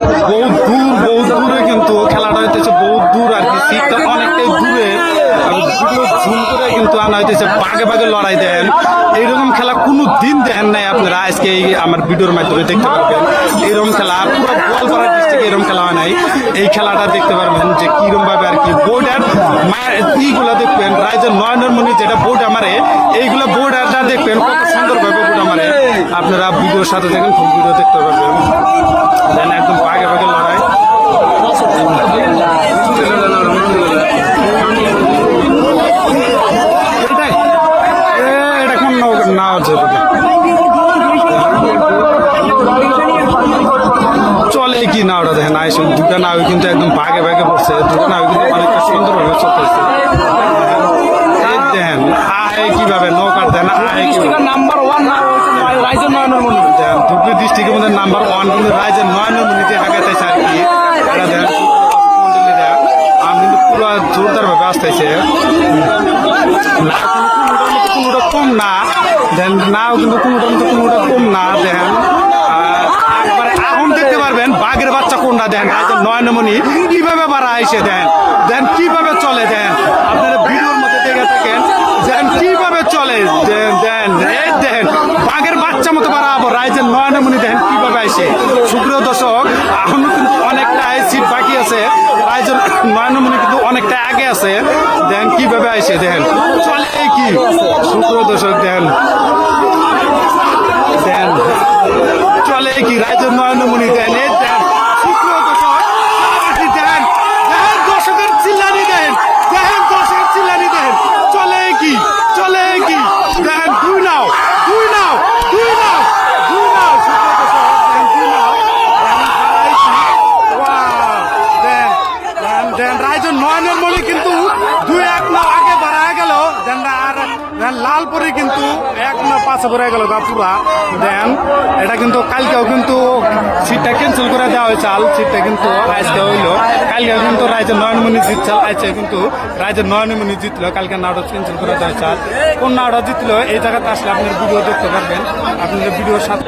বহুত দূর, বহুত দূরে কিন্তু খেলাটা হইতেছে, বহুত দূর আর কি। সিটটা অনেকটাই দূরে। আর জুম করে কিন্তু আনা হইতেছে বাগে বাগে লড়াই দেন এইরকম খেলা কোনো দিন দেখেন নাই আপনারা। আজকে এই আমার ভিডিওর মাধ্যমে দেখতে পারবেন। এইরকম খেলা পুরো গোয়ালপাড়া ডিস্ট্রিক্টে এরকম খেলা হয় নাই। এই খেলাটা দেখতে পারবেন যে কিরম ভাবে আর কি বোর্ডার ইগুলো দেখবেন রাইজের নয়নের মনি যেটা বোর্ড আমারে, এইগুলো বোর্ডারটা দেখবেন, কত সুন্দর ভাবে বোর্ড আমারে। আপনারা ভিডিওর সাথে দেখেন ভিডিও দেখতে পারবেন দেন একদম বাগে বাগে লড়াই এটাই? এ, এটা কোন নাও- নাও যাবে না। চলে কি না আইসে দুটা নাও কিন্তু একদম ভাগে ভাগে পড়ছে। দুটা নাও কিন্তু অনেকটা সুন্দরভাবে চলতেছে। দেখেন আয় কীভাবে নৌকার দেন আয় নাম্বার ওয়ান রাইজের নয়নের মনে দেন ধুবড়ি ডিস্ট্রিক্টের মধ্যে নাম্বার ওয়ান কিন্তু রাইজের নয় মিনিটে হাগাইতেছে আর কি। এটা দেন আম কিন্তু পুরো জোরদার ভাবে আসতেছে কোনোটা কম না। দেন নাও কিন্তু কোনোটা কোনোটা কম না। দেখেন আর একবারে এখন দেখতে পারবেন বাঘের বাচ্চা দেন রাইজের নয় নমনি। কীভাবে বাড়া আইসে দেন? দেন কীভাবে চলে দেন? আপনারা ভিডিওর মধ্যে দেখে থাকেন। দেন কীভাবে চলে? দেন দেন দেন। বাঘের বাচ্চা মতো বাড়াবো রাইজের নয়নমণি দেখেন কীভাবে আসে। সুপ্রিয় দর্শক এখনও কিন্তু অনেকটা সিট বাকি আছে। রাইজের নয়নমণি কিন্তু অনেকটা আগে আছে। দেন কীভাবে আসে দেন। চলে কি? সুপ্রিয় দর্শক দেন চলে কি রাইজের নয়নমণি দেন এই দেন সুপ্রিয় দর্শক আরে দেন দেখেন দর্শকের চিল্লানি দেন দেখেন দর্শকের চিল্লানি দেন চলে কি চলে কি দেখেন দুই নাও দুই নাও দুই নাও দুই নাও সুপ্রিয় দর্শক দেখেন দুই নাও দেন রাইজের নয়নের মণি কিন্তু দুই এক নাও আগে বাড়ায় গেল। দেন, আর দেন, লালপুরে কিন্তু এক না পাশে ভরে গেল গা পুরা। দেন, এটা কিন্তু কালকেও কিন্তু সিটটা ক্যান্সেল করে দেওয়া হয়েছে, আল সিটটা কিন্তু আজকে হইল। কালকে কিন্তু রাইজের নয়নমণি জিতছাল আজকে কিন্তু রাইজের নয়নমণি জিতলো, কালকে নাওটা ক্যান্সেল করে দেওয়া হয়েছে। কোন নাওটা জিতলো, এই জায়গাতে আসলে আপনার ভিডিও দেখতে পারবেন। আপনাদের ভিডিওর সাথে